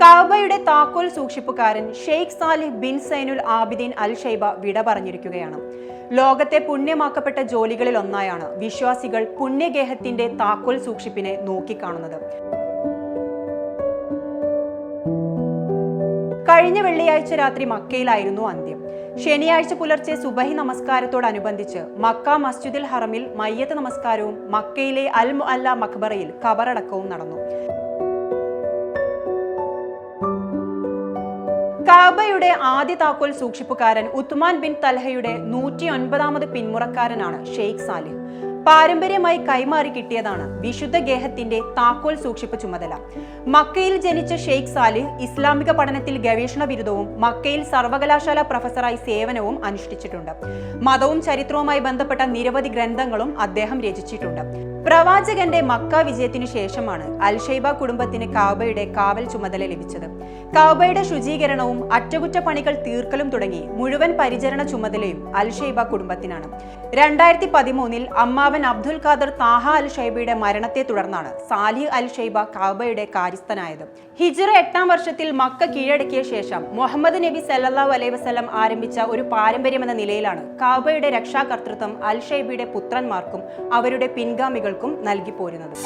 കാബയുടെ താക്കോൽ സൂക്ഷിപ്പുകാരൻ Sheikh Saleh bin Zainul Abideen Al Shaiba വിട പറഞ്ഞിരിക്കുകയാണ്. ലോകത്തെ പുണ്യമാക്കപ്പെട്ട ജോലികളിൽ ഒന്നായാണ് വിശ്വാസികൾ പുണ്യഗേഹത്തിന്റെ താക്കോൽ സൂക്ഷിപ്പിനെ നോക്കിക്കാണുന്നത്. കഴിഞ്ഞ വെള്ളിയാഴ്ച രാത്രി മക്കയിലായിരുന്നു അന്ത്യം. ശനിയാഴ്ച പുലർച്ചെ സുബഹി നമസ്കാരത്തോടനുബന്ധിച്ച് മക്ക മസ്ജിദുൽ ഹറമിൽ മയ്യത്ത് നമസ്കാരവും മക്കയിലെ അൽ മുഅല്ല മഖ്ബറയിൽ കബറടക്കവും നടന്നു. കാബയുടെ ആദ്യ താക്കോൽ സൂക്ഷിപ്പുകാരൻ ഉത്മാൻ ബിൻ തൽഹയുടെ നൂറ്റി ഒൻപതാമത് പിന്മുറക്കാരനാണ് ഷെയ്ഖ് സാലിഹ്. പാരമ്പര്യമായി കൈമാറി കിട്ടിയതാണ് വിശുദ്ധ ഗേഹത്തിന്റെ താക്കോൽ സൂക്ഷിപ്പ് ചുമതല. മക്കയിൽ ജനിച്ച ഷെയ്ഖ് സാലിഹ് ഇസ്ലാമിക പഠനത്തിൽ ഗവേഷണ ബിരുദവും മക്കയിൽ സർവകലാശാല പ്രൊഫസറായി സേവനവും അനുഷ്ഠിച്ചിട്ടുണ്ട്. മതവും ചരിത്രവുമായി ബന്ധപ്പെട്ട നിരവധി ഗ്രന്ഥങ്ങളും അദ്ദേഹം രചിച്ചിട്ടുണ്ട്. പ്രവാചകന്റെ മക്ക വിജയത്തിനു ശേഷമാണ് അൽഷൈബ കുടുംബത്തിന് കാബയുടെ കാവൽ ചുമതല ലഭിച്ചത്. കാബയുടെ ശുചീകരണവും അറ്റകുറ്റപ്പണികൾ തീർക്കലും തുടങ്ങി മുഴുവൻ പരിചരണ ചുമതലയും അൽഷൈബ കുടുംബത്തിനാണ്. രണ്ടായിരത്തി പതിമൂന്നിൽ അമ്മാവൻ അബ്ദുൽ ഖാദർ താഹ അൽ ഷൈബയുടെ മരണത്തെ തുടർന്നാണ് സാലിഹ് അൽ ഷൈബ കാബയുടെ കാര്യസ്ഥനായത്. ഹിജ്റ എട്ടാം വർഷത്തിൽ മക്ക കീഴടക്കിയ ശേഷം മുഹമ്മദ് നബി സല്ലല്ലാഹു അലൈഹി വസ്ലം ആരംഭിച്ച ഒരു പാരമ്പര്യം എന്ന നിലയിലാണ് കാബയുടെ രക്ഷാകർത്തൃത്വം അൽ ഷൈബയുടെ പുത്രന്മാർക്കും അവരുടെ പിൻഗാമികൾക്കും നൽകി പോരുന്നത്.